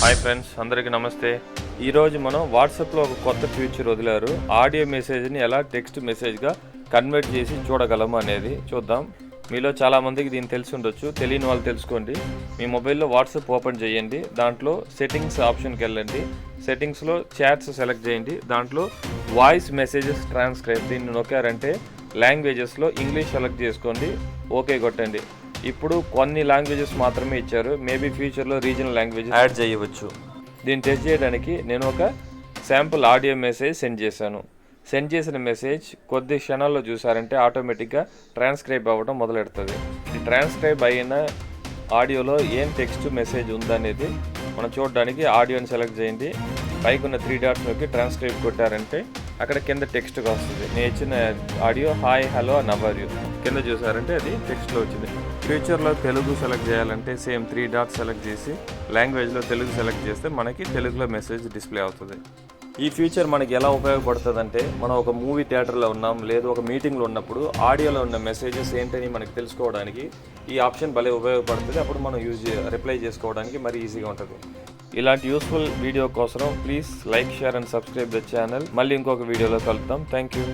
Hi friends అందరికీ నమస్తే. ఈరోజు మనం వాట్సాప్లో ఒక కొత్త ఫీచర్ వదిలారు. ఆడియో మెసేజ్ని ఎలా టెక్స్ట్ మెసేజ్గా కన్వర్ట్ చేసి చూడగలము అనేది చూద్దాం. మీలో చాలామందికి దీన్ని తెలిసి ఉండొచ్చు. తెలియని వాళ్ళు తెలుసుకోండి. మీ మొబైల్లో వాట్సాప్ ఓపెన్ చేయండి. దాంట్లో సెట్టింగ్స్ ఆప్షన్కి వెళ్ళండి. సెట్టింగ్స్లో చాట్స్ సెలెక్ట్ చేయండి. దాంట్లో వాయిస్ మెసేజెస్ ట్రాన్స్క్రైబ్ దీన్ని నొక్కారంటే లాంగ్వేజెస్లో ఇంగ్లీష్ సెలెక్ట్ చేసుకోండి. ఓకే కొట్టండి. ఇప్పుడు కొన్ని లాంగ్వేజెస్ మాత్రమే ఇచ్చారు. మేబీ ఫ్యూచర్లో రీజనల్ లాంగ్వేజ్ యాడ్ చేయవచ్చు. దీన్ని టెస్ట్ చేయడానికి నేను ఒక శాంపుల్ ఆడియో మెసేజ్ సెండ్ చేశాను. సెండ్ చేసిన మెసేజ్ కొద్ది క్షణాల్లో చూసారంటే ఆటోమేటిక్గా ట్రాన్స్క్రైబ్ అవ్వడం మొదలెడుతుంది. ఈ ట్రాన్స్క్రైబ్ అయిన ఆడియోలో ఏం టెక్స్ట్ మెసేజ్ ఉందనేది మనం చూడడానికి ఆడియోని సెలెక్ట్ చేయండి. పైకి ఉన్న త్రీ డాట్స్ నొక్కి ట్రాన్స్క్రైబ్ కొట్టారంటే అక్కడ కింద టెక్స్ట్గా వస్తుంది. నేను ఇచ్చిన ఆడియో హాయ్ హలో నవర్ యూ కింద చూసారంటే అది టెక్స్ట్లో వచ్చింది. ఫ్యూచర్లో తెలుగు సెలెక్ట్ చేయాలంటే సేమ్ త్రీ డాట్స్ సెలెక్ట్ చేసి లాంగ్వేజ్లో తెలుగు సెలెక్ట్ చేస్తే మనకి తెలుగులో మెసేజ్ డిస్ప్లే అవుతుంది. ఈ ఫీచర్ మనకి ఎలా ఉపయోగపడుతుంది అంటే మనం ఒక మూవీ థియేటర్లో ఉన్నాం లేదు ఒక మీటింగ్లో ఉన్నప్పుడు ఆడియోలో ఉన్న మెసేజెస్ ఏంటని మనకి తెలుసుకోవడానికి ఈ ఆప్షన్ భలే ఉపయోగపడుతుంది. అప్పుడు మనం యూజ్ రిప్లై చేసుకోవడానికి మరి ఈజీగా ఉంటుంది. ఇలాంటి యూస్ఫుల్ వీడియో కోసం please like share and subscribe the channel మళ్ళీ ఇంకొక వీడియోలో కలుద్దాం. Thank you